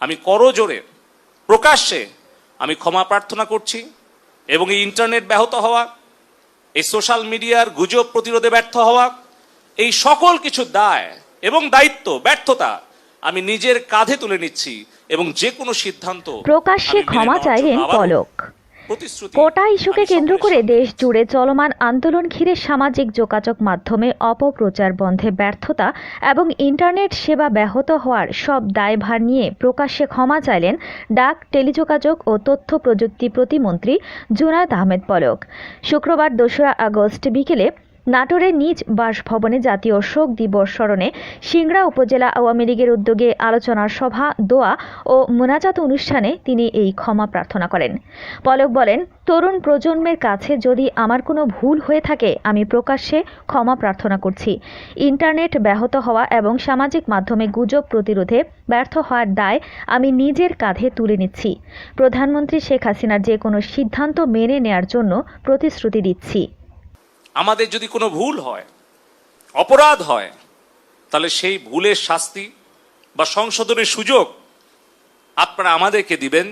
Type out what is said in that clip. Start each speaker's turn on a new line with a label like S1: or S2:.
S1: আমি করজোরে প্রকাশ্যে আমি ক্ষমা প্রার্থনা করছি এবং এই ইন্টারনেট ব্যাহত হওয়া এই সোশ্যাল মিডিয়ার গুজব প্রতিরোধে ব্যর্থ হওয়া এই সকল কিছু দায় এবং দায়িত্ব ব্যর্থতা আমি নিজের কাঁধে তুলে নিচ্ছি এবং যে কোনো সিদ্ধান্ত
S2: প্রকাশ্যে ক্ষমা চাইলেন পলক। কোটা ইস্যুকে কেন্দ্র করে দেশ জুড়ে চলমান আন্দোলন ঘিরে সামাজিক যোগাযোগ মাধ্যমে অপপ্রচার বন্ধে ব্যর্থতা এবং ইন্টারনেট সেবা ব্যাহত হওয়ার সব দায়ভার নিয়ে প্রকাশ্যে ক্ষমা চাইলেন ডাক টেলিযোগাযোগ ও তথ্য প্রযুক্তি প্রতিমন্ত্রী জুনায়দ আহমেদ পলক। শুক্রবার দোসরা আগস্ট বিকেলে নাটোরের নিজ বাসভবনে জাতীয় শোক দিবস স্মরণে সিংড়া উপজেলা আওয়ামী লীগের উদ্যোগে আলোচনার সভা, দোয়া ও মোনাজাত অনুষ্ঠানে তিনি এই ক্ষমা প্রার্থনা করেন। পলক বলেন, তরুণ প্রজন্মের কাছে যদি আমার কোনো ভুল হয়ে থাকে, আমি প্রকাশ্যে ক্ষমা প্রার্থনা করছি। ইন্টারনেট ব্যাহত হওয়া এবং সামাজিক মাধ্যমে গুজব প্রতিরোধে ব্যর্থ হওয়ার দায় আমি নিজের কাঁধে তুলে নিচ্ছি। প্রধানমন্ত্রী শেখ হাসিনার যে কোনো সিদ্ধান্ত মেনে নেয়ার জন্য প্রতিশ্রুতি দিচ্ছি।
S1: আমাদের যদি কোনো ভুল হয়, অপরাধ হয়, তাহলে সেই ভুলের শাস্তি বা সংশোধনের সুযোগ আপনারা আমাদেরকে দিবেন।